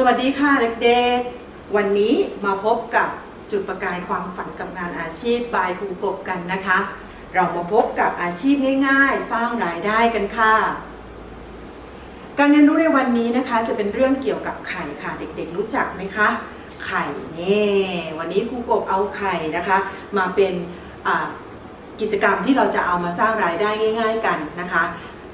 สวัสดีค่ะเด็กๆ วันนี้มาพบกับจุดประกายความฝันกับงานอาชีพบายครูกบกันนะคะ เรามาพบกับอาชีพง่ายๆ สร้างรายได้กันค่ะ การเรียนรู้ในวันนี้นะคะ จะเป็นเรื่องเกี่ยวกับไข่ค่ะ เด็กๆ รู้จักไหมคะ ไข่นี่วันนี้ครูกบเอาไข่นะคะ มาเป็นกิจกรรมที่เราจะเอามาสร้างรายได้ง่าย ๆ กันนะคะ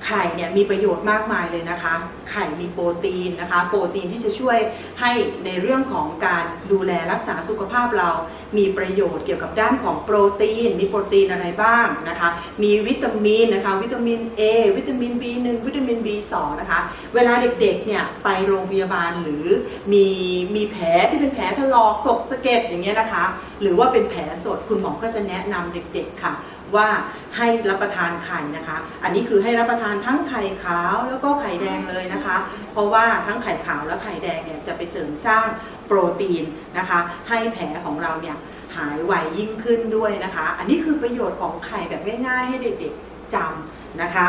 ไข่เนี่ยมีประโยชน์มากมายเลยนะคะ ไข่มีโปรตีนนะคะ โปรตีนที่จะช่วยให้ในเรื่องของการดูแลรักษาสุขภาพเรา มีประโยชน์เกี่ยวกับด้านของโปรตีน มีโปรตีนอะไรบ้างนะคะ มีวิตามินนะคะ วิตามิน A วิตามิน B1 วิตามิน B2 นะคะ เวลาเด็กๆเนี่ยไปโรงพยาบาลหรือมีมีแผลที่เป็นแผลถลอกตกสะเก็ดอย่างเงี้ยนะคะ หรือว่าเป็นแผลสดคุณหมอก็จะแนะนำเด็กๆค่ะ ว่าให้รับประทานไข่นะคะ อันนี้คือให้รับประทานทั้งไข่ขาวแล้วก็ไข่แดงเลยนะคะ เพราะว่าทั้งไข่ขาวและไข่แดงเนี่ยจะไปเสริมสร้างโปรตีนนะคะ ให้แผลของเราเนี่ยหายไวยิ่งขึ้นด้วยนะคะ อันนี้คือประโยชน์ของไข่แบบง่ายๆ ให้เด็กๆจำนะคะ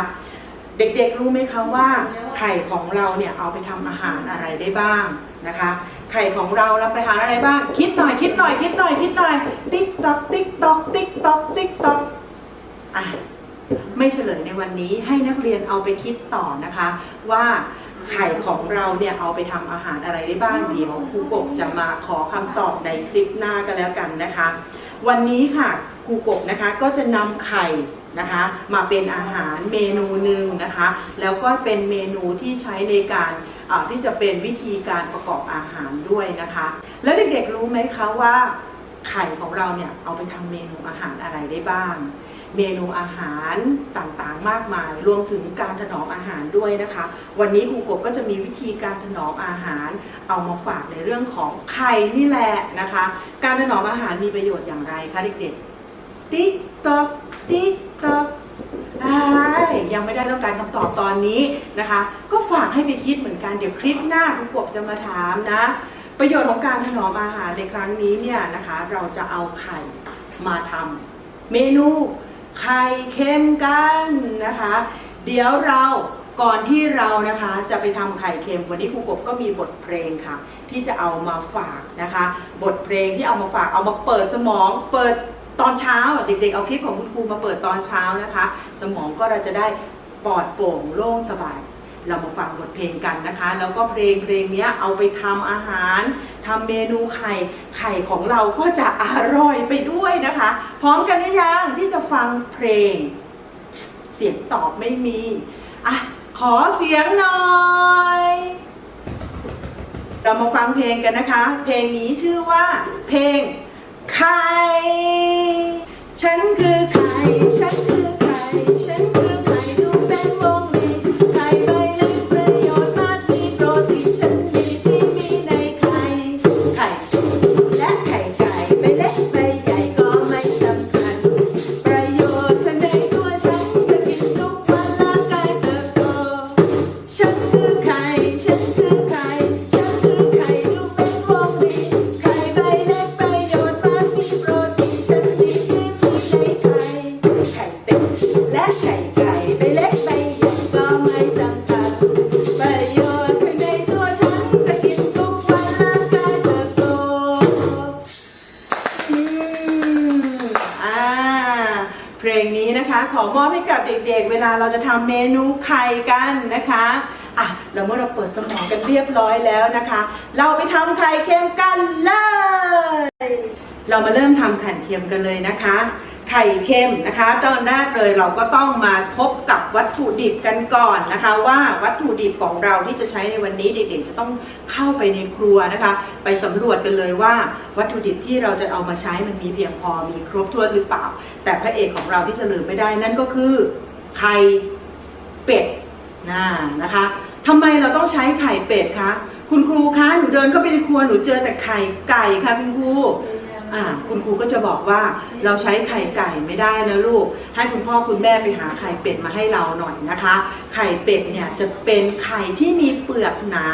เด็กๆรู้ไหมคะว่าไข่ของเราเนี่ยเอาไปทำอาหารอะไรได้บ้างนะคะ ไข่ของเราเราไปหาอะไรบ้าง คิดหน่อยคิดหน่อยคิดหน่อยคิดหน่อย ติ๊กตอกติ๊กตอกติ๊กตอกติ๊กตอก ไม่เฉลยในวันนี้ให้นักเรียนเอาไปคิดต่อนะคะ ว่าไข่ของเราเนี่ยเอาไปทำอาหารอะไรได้บ้างเดี๋ยวครูกบจะมาขอคำตอบในคลิปหน้ากันแล้วกันนะคะ วันนี้ค่ะครูกบนะคะก็จะนำไข่นะคะมาเป็นอาหารเมนูหนึ่งนะคะ แล้วก็เป็นเมนูที่ใช้ในการที่จะเป็นวิธีการประกอบอาหารด้วยนะคะ แล้วเด็กๆรู้ไหมคะว่าไข่ของเราเนี่ยเอาไปทำเมนูอาหารอะไรได้บ้าง เมนูอาหารต่างๆ มากมาย รวมถึงการถนอมอาหารด้วยนะคะ วันนี้ครูกบก็จะมีวิธีการถนอมอาหาร เอามาฝากในเรื่องของไข่นี่แหละนะคะ การถนอมอาหารมีประโยชน์อย่างไรคะเด็กๆ ติ๊กตอกติ๊กตอกอ้ายยังไม่ได้ต้องการคำตอบตอนนี้นะคะ ก็ฝากให้ไปคิดเหมือนกันเดี๋ยวคลิปหน้าครูกบจะมาถามนะ ประโยชน์ของการถนอมอาหารในครั้งนี้เนี่ยนะคะ เราจะเอาไข่มาทำเมนู ไข่เค็มกันนะคะ เดี๋ยวเราก่อนที่เรานะคะจะไปทำไข่เค็มวันนี้ครูกบก็มีบทเพลงค่ะ ที่จะเอามาฝากนะคะ บทเพลงที่เอามาฝากเอามาเปิดสมอง เปิดตอนเช้าเด็กๆ เอาคลิปของคุณครูมาเปิดตอนเช้านะคะ สมองก็เราจะได้ปลอดโปร่งโล่งสบาย เรามาฟังบทเพลงกันนะคะ แล้วก็เพลงเพลงนี้เอาไปทำอาหารทำเมนูไข่ไข่ของเราก็จะอร่อยไปด้วยนะคะ พร้อมกันหรือยังที่จะฟังเพลง เสียงตอบไม่มีอะขอเสียงหน่อยเรามาฟังเพลงกันนะคะ เพลงนี้ชื่อว่า เพลงไข่ฉันคือไข่ฉันคือ เราจะทำเมนูไข่กันนะคะอะแล้วเมื่อเราเปิดสมองกันเรียบร้อยแล้วนะคะ เราไปทำไข่เค็มกันเลย เรามาเริ่มทำไข่เค็มกันเลยนะคะ ไข่เค็มนะคะ ตอนแรกเลยเราก็ต้องมาพบกับวัตถุดิบกันก่อนนะคะ ว่าวัตถุดิบของเราที่จะใช้ในวันนี้เด็กๆจะต้องเข้าไปในครัวนะคะ ไปสำรวจกันเลยว่า วัตถุดิบที่เราจะเอามาใช้มันมีเพียงพอมีครบถ้วนหรือเปล่า แต่พระเอกของเราที่จะลืมไม่ได้นั่นก็คือ ไข่เป็ดนะนะคะทำไมเราต้องใช้ไข่เป็ดคะคุณครูคะหนูเดินเข้าไปในครัวหนูเจอแต่ไข่ไก่ค่ะคุณครู คุณครูก็จะบอกว่าเราใช้ไข่ไก่ไม่ได้นะลูก ให้คุณพ่อคุณแม่ไปหาไข่เป็ดมาให้เราหน่อยนะคะ ไข่เป็ดเนี่ยจะเป็นไข่ที่มีเปลือกหนา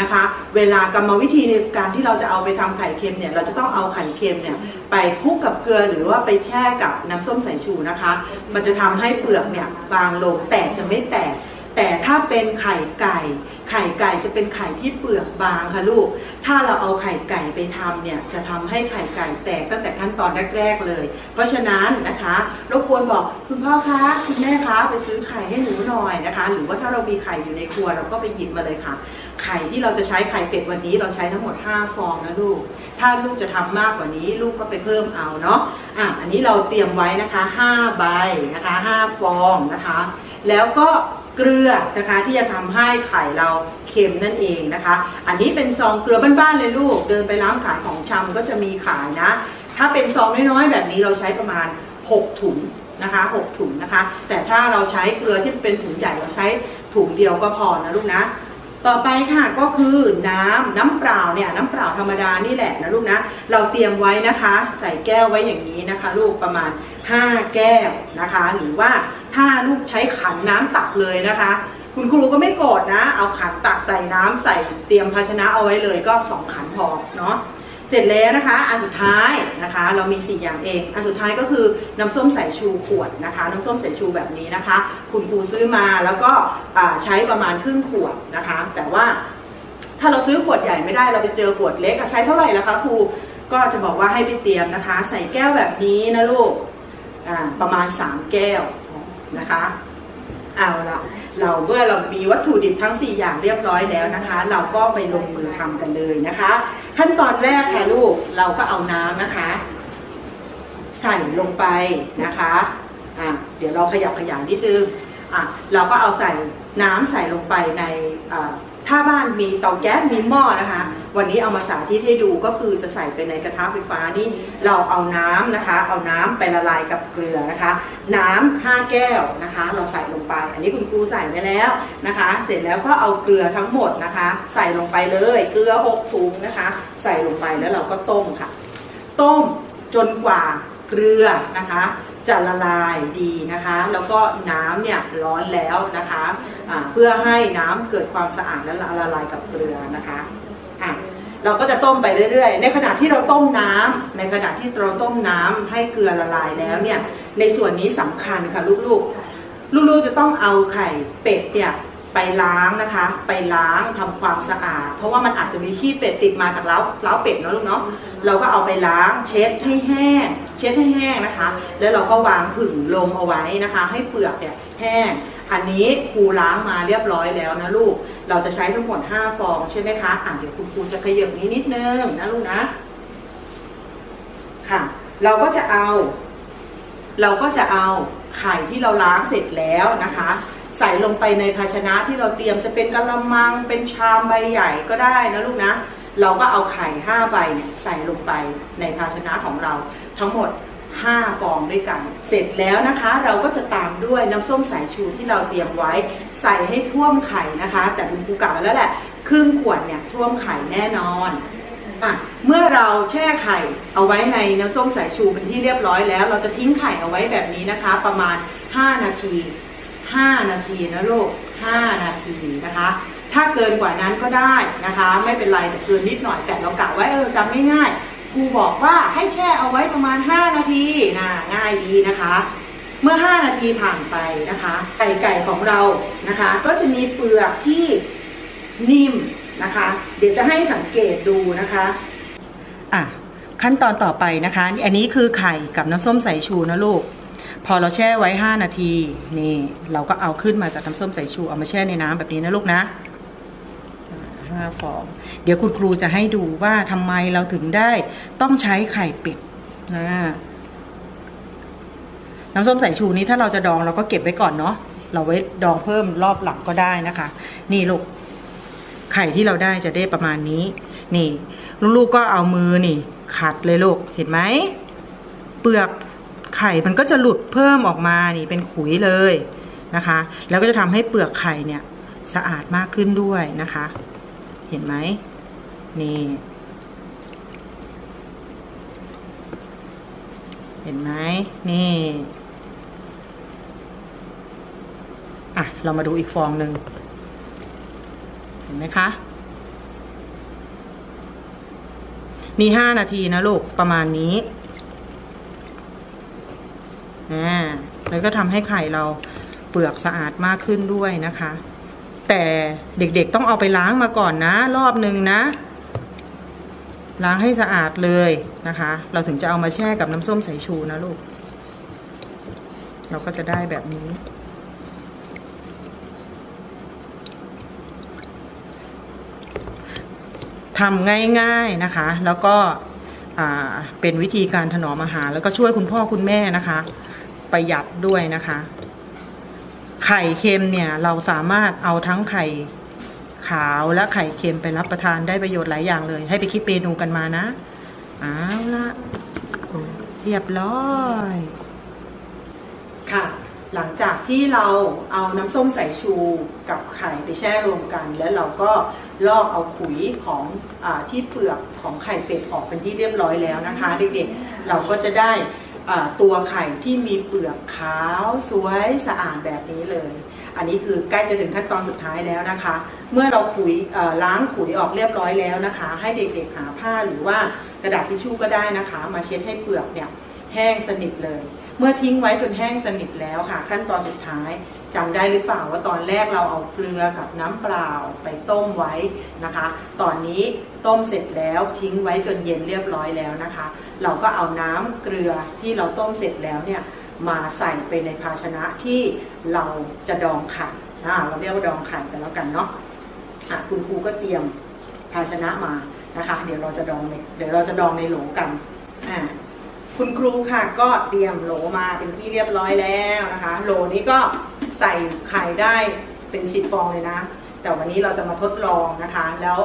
นะคะ เวลากรรมวิธีในการที่เราจะเอาไปทำไข่เค็มเนี่ยเราจะต้องเอาไข่เค็มเนี่ยไปคลุกกับเกลือหรือว่าไปแช่กับน้ำส้มสายชูนะคะ มันจะทำให้เปลือกเนี่ยบางลงแต่จะไม่แตก แต่ถ้าเป็นไข่ไก่ ไข่ไก่จะเป็นไข่ที่เปลือกบางค่ะลูก ถ้าเราเอาไข่ไก่ไปทำเนี่ยจะทำให้ไข่ไก่แตกตั้งแต่ขั้นตอนแรกๆเลย เพราะฉะนั้นนะคะรบกวนบอกคุณพ่อคะคุณแม่คะไปซื้อไข่ให้หนูหน่อยนะคะ หรือว่าถ้าเรามีไข่อยู่ในครัวเราก็ไปหยิบมาเลยค่ะ ไข่ที่เราจะใช้ไข่เป็ดวันนี้เราใช้ทั้งหมด 5 ฟองนะลูก ถ้าลูกจะทำมากกว่านี้ลูกก็ไปเพิ่มเอาเนาะอะอันนี้เราเตรียมไว้นะคะ 5 ใบนะคะ 5 ฟองนะคะ แล้วก็ เกลือนะคะที่จะทำให้ไข่เราเค็มนั่นเองนะคะ อันนี้เป็นซองเกลือบ้านๆเลยลูก เดินไปร้านขายของชำก็จะมีขายนะ ถ้าเป็นซองน้อยๆแบบนี้เราใช้ประมาณ 6 ถุงนะคะ 6 ถุงนะคะ แต่ถ้าเราใช้เกลือที่เป็นถุงใหญ่เราใช้ถุงเดียวก็พอนะลูกนะ ต่อไปค่ะก็คือน้ำน้ำเปล่าเนี่ยน้ำเปล่าธรรมดานี่แหละนะลูกนะเราเตรียมไว้นะคะ ใส่แก้วไว้อย่างนี้นะคะ ลูกประมาณ 5 แก้วนะคะ หรือว่าถ้าลูกใช้ขันน้ำตักเลยนะคะ คุณครูก็ไม่โกรธนะ เอาขันตักใส่น้ำใส่เตรียมภาชนะเอาไว้เลยก็2ขันพอเนาะ เสร็จแล้วนะคะอันสุดท้ายนะคะ เรามี 4 อย่างเอง อันสุดท้ายก็คือน้ำส้มสายชูขวดนะคะ น้ำส้มสายชูแบบนี้นะคะ คุณครูซื้อมาแล้วก็ใช้ประมาณครึ่งขวดนะคะ แต่ว่าถ้าเราซื้อขวดใหญ่ไม่ได้เราไปเจอขวดเล็กใช้เท่าไหร่ละคะครูก็จะบอกว่าให้ไปเตรียมนะคะ ใส่แก้วแบบนี้นะลูกประมาณ 3 แก้วนะคะ เอาละเราเมื่อเรามีวัตถุดิบทั้ง 4 อย่างเรียบร้อยแล้วนะคะ เราก็ไปลงมือทำกันเลยนะคะ ขั้นตอนแรกค่ะลูกเราก็เอาน้ำนะคะ ใส่ลงไปนะคะอะเดี๋ยวเราขยับขยายนิดนึงอะเราก็เอาใส่น้ำใส่ลงไปในอ่า ถ้าบ้านมีเตาแก๊สมีหม้อนะคะ วันนี้เอามาสาธิตให้ดูก็คือจะใส่ไปในกระทะไฟฟ้านี่เราเอาน้ำนะคะ เอาน้ำไปละลายกับเกลือนะคะ น้ำห้าแก้วนะคะ เราใส่ลงไป อันนี้คุณครูใส่ไว้แล้วนะคะ เสร็จแล้วก็เอาเกลือทั้งหมดนะคะ ใส่ลงไปเลยเกลือหกถุงนะคะ ใส่ลงไปแล้วเราก็ต้มค่ะ ต้มจนกว่า เกลือนะคะจะละลายดีนะคะ แล้วก็น้ำเนี่ยร้อนแล้วนะคะอ่าเพื่อให้น้ำเกิดความสะอาดและละลายกับเกลือนะคะอะเราก็จะต้มไปเรื่อยๆ ในขณะที่เราต้มน้ำในขณะที่เราต้มน้ำให้เกลือละลายแล้วเนี่ยในส่วนนี้สำคัญค่ะลูกๆ ลูกๆจะต้องเอาไข่เป็ดเนี่ย ไปล้างนะคะ ไปล้างทำความสะอาด เพราะว่ามันอาจจะมีขี้เป็ดติดมาจากเล้าเล้าเป็ดเนาะลูกเนาะเราก็เอาไปล้างเช็ดให้แห้ง เช็ดให้แห้งนะคะ แล้วเราก็วางผึ่งลงเอาไว้นะคะ ให้เปลือกเนี่ยแห้ง อันนี้ครูล้างมาเรียบร้อยแล้วนะลูก เราจะใช้ทั้งหมด 5 ฟองใช่ไหมคะอะเดี๋ยวคุณครูจะขยับนี้นิดนึงนะลูกนะค่ะ เราก็จะเอา เราก็จะเอาไข่ที่เราล้างเสร็จแล้วนะคะ ใส่ลงไปในภาชนะที่เราเตรียมจะเป็นกะละมัง เป็นชามใบใหญ่ก็ได้นะลูกนะ เราก็เอาไข่5ใบเนี่ยใส่ลงไปในภาชนะของเรา ทั้งหมด 5 ฟองด้วยกัน เสร็จแล้วนะคะ เราก็จะตามด้วยน้ำส้มสายชูที่เราเตรียมไว้ ใส่ให้ท่วมไข่นะคะ แต่คุณครูกล่าวแล้วแหละครึ่งขวดเนี่ยท่วมไข่แน่นอนอะเมื่อเราแช่ไข่เอาไว้ในน้ำส้มสายชูเป็นที่เรียบร้อยแล้ว เราจะทิ้งไข่เอาไว้แบบนี้นะคะ ประมาณ 5 นาที 5 นาทีนะลูก 5 นาทีนะคะ ถ้าเกินกว่านั้นก็ได้นะคะ ไม่เป็นไรแต่เกินนิดหน่อยแต่เรากะไว้เออจำง่ายครูบอกว่าให้แช่เอาไว้ประมาณ 5 นาทีนะง่ายดีนะคะ เมื่อ 5 นาทีผ่านไปนะคะไก่ไก่ของเรานะคะ ก็จะมีเปลือกที่นิ่มนะคะ เดี๋ยวจะให้สังเกตดูนะคะอะขั้นตอนต่อไปนะคะ อันนี้คือไข่กับน้ำส้มสายชูนะลูก พอเราแช่ไว้ 5 นาทีนี่เราก็เอาขึ้นมาจากน้ำส้มสายชูเอามาแช่ในน้ำแบบนี้นะลูกนะห้าฟอง เดี๋ยวคุณครูจะให้ดูว่าทำไมเราถึงได้ต้องใช้ไข่เป็ดนะน้ำส้มสายชูนี้ถ้าเราจะดองเราก็เก็บไว้ก่อนเนาะเราไว้ดองเพิ่มรอบหลังก็ได้นะคะ นี่ลูกไข่ที่เราได้จะได้ประมาณนี้ นี่ ลูกๆก็เอามือนี่ ขัดเลยลูกเห็นไหมเปลือก ไข่มันก็จะหลุดเพิ่มออกมานี่เป็นขุยเลยนะคะ แล้วก็จะทำให้เปลือกไข่เนี่ยสะอาดมากขึ้นด้วยนะคะ เห็นไหมนี่เห็นไหมนี่อะเรามาดูอีกฟองหนึ่งเห็นไหมคะ มีห้านาทีนะลูกประมาณนี้ อ่าแล้วก็ทำให้ไข่เราเปลือกสะอาดมากขึ้นด้วยนะคะ แต่เด็กๆต้องเอาไปล้างมาก่อนนะ รอบหนึ่งนะ ล้างให้สะอาดเลยนะคะ เราถึงจะเอามาแช่กับน้ำส้มสายชูนะลูก เราก็จะได้แบบนี้ทำง่ายๆนะคะ แล้วก็เป็นวิธีการถนอมอาหาร แล้วก็ช่วยคุณพ่อคุณแม่นะคะ ประหยัดด้วยนะคะ ไข่เค็มเนี่ยเราสามารถเอาทั้งไข่ขาวและไข่เค็มไปรับประทานได้ประโยชน์หลายอย่างเลย ให้ไปคิดเมนูกันมานะเอาละเรียบร้อยค่ะหลังจากที่เราเอาน้ำส้มสายชูกับไข่ไปแช่รวมกัน แล้วเราก็ลอกเอาขุยของอที่เปลือกของไข่เป็ดออกเป็นที่เรียบร้อยแล้วนะคะ เด็กๆเราก็จะได้ ตัวไข่ที่มีเปลือกขาวสวยสะอาดแบบนี้เลย อันนี้คือใกล้จะถึงขั้นตอนสุดท้ายแล้วนะคะ เมื่อเราขุยล้างขุยออกเรียบร้อยแล้วนะคะ ให้เด็กๆหาผ้าหรือว่ากระดาษทิชชู่ก็ได้นะคะ มาเช็ดให้เปลือกเนี่ย แห้งสนิทเลย เมื่อทิ้งไว้จนแห้งสนิทแล้วค่ะ ขั้นตอนสุดท้ายจำได้หรือเปล่าว่าตอนแรกเราเอาเกลือกับน้ำเปล่าไปต้มไว้นะคะ ตอนนี้ต้มเสร็จแล้วทิ้งไว้จนเย็นเรียบร้อยแล้วนะคะ เราก็เอาน้ำเกลือที่เราต้มเสร็จแล้วเนี่ยมาใส่ไปในภาชนะที่เราจะดองไข่เราเรียกว่าดองไข่กันแล้วกันเนาะะคุณครูก็เตรียมภาชนะมานะคะ เดี๋ยวเราจะดองเดี๋ยวเราจะดองในโหลกันอ่า คุณครูค่ะก็เตรียมโหลมาเป็นที่เรียบร้อยแล้วนะคะ โหลนี้ก็ใส่ไข่ได้เป็นสิบฟองเลยนะ แต่วันนี้เราจะมาทดลองนะคะ แล้ว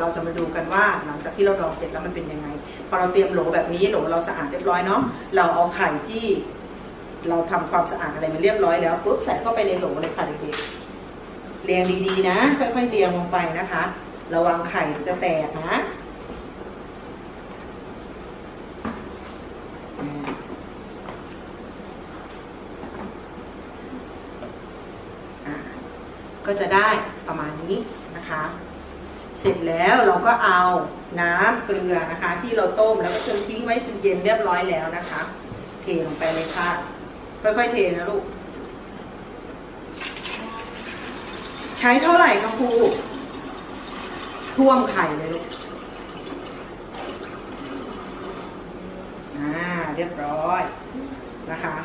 เราจะมาดูกันว่าหลังจากที่เราดองเสร็จแล้วมันเป็นยังไง พอเราเตรียมโหลแบบนี้โหลเราสะอาดเรียบร้อยเนาะเราเอาไข่ที่เราทำความสะอาดอะไรมาเรียบร้อยแล้วปุ๊บใส่เข้าไปในโหลเลยค่ะเด็กๆเรียงดีๆนะ ค่อยๆเรียงลงไปนะคะ ระวังไข่จะแตกนะ ก็จะได้ประมาณนี้นะคะ เสร็จแล้วเราก็เอาน้ำเกลือนะคะ ที่เราต้มแล้วก็จนทิ้งไว้จนเย็นเรียบร้อยแล้วนะคะ เทลงไปเลยค่ะค่อยๆเทนะลูก ใช้เท่าไหร่คะครูท่วมไข่เลยลูกอ่าเรียบร้อยนะคะ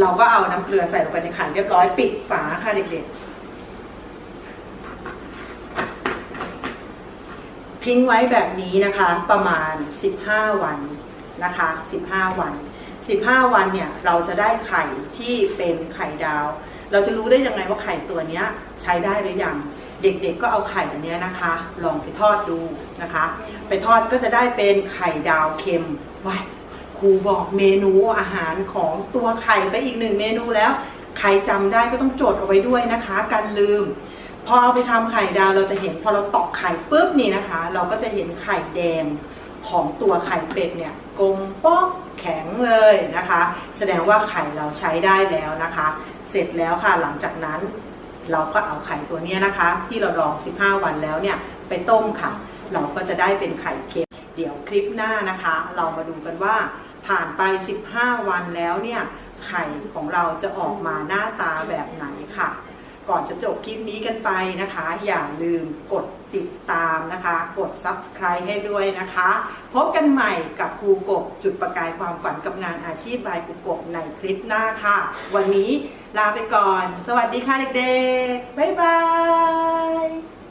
เราก็เอาน้ำเกลือใส่ลงไปในขันเรียบร้อยปิดฝาค่ะเด็กๆ ทิ้งไว้แบบนี้นะคะประมาณ 15 วันนะคะ 15 วัน 15 วันเนี่ยเราจะได้ไข่ที่เป็นไข่ดาว เราจะรู้ได้ยังไงว่าไข่ตัวนี้ใช้ได้หรือยังเด็กๆก็เอาไข่อันนี้นะคะ ลองไปทอดดูนะคะ ไปทอดก็จะได้เป็นไข่ดาวเค็มว้าย รูบอกเมนูอาหารของตัวไข่ไปอีกหนึ่งเมนูแล้ว ใครจำได้ก็ต้องจดเอาไว้ด้วยนะคะกันลืม พอเอาไปทำไข่ดาวเราจะเห็นพอเราตอกไข่ปุ๊บนี่นะคะ เราก็จะเห็นไข่แดงของตัวไข่เป็ดเนี่ยกลมป๊อกแข็งเลยนะคะ แสดงว่าไข่เราใช้ได้แล้วนะคะ เสร็จแล้วค่ะหลังจากนั้น เราก็เอาไข่ตัวเนี้ยนะคะ ที่เราดอง 15 วันแล้วเนี่ยไปต้มค่ะ เราก็จะได้เป็นไข่เค็มเดี๋ยวคลิปหน้านะคะ เรามาดูกันว่า ผ่านไป 15 วันแล้วเนี่ยไข่ของเราจะออกมาหน้าตาแบบไหนค่ะ ก่อนจะจบคลิปนี้กันไปนะคะ อย่าลืมกดติดตามนะคะ กด subscribe ให้ด้วยนะคะ พบกันใหม่กับครูกบจุดประกายความฝันกับงานอาชีพบายครูกบในคลิปหน้าค่ะ วันนี้ลาไปก่อน สวัสดีค่ะเด็กๆ บ๊ายบาย